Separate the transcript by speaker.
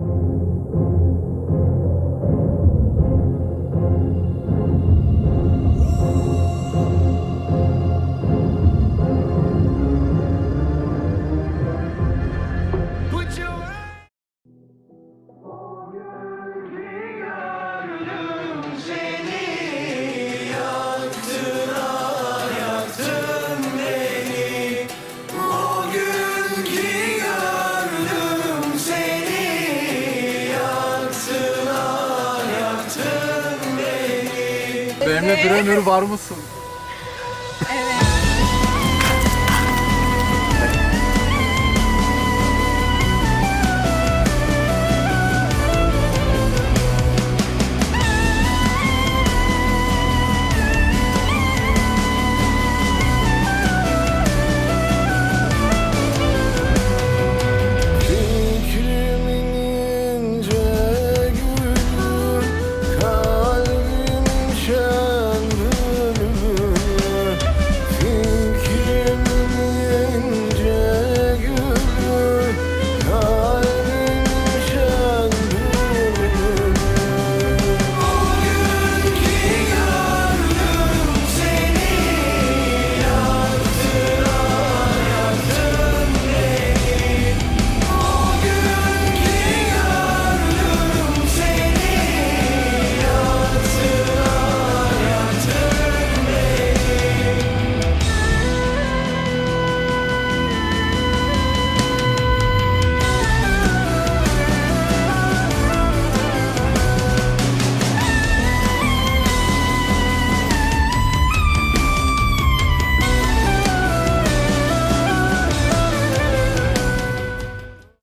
Speaker 1: you Benimle bir ömür var mısın?
Speaker 2: Evet.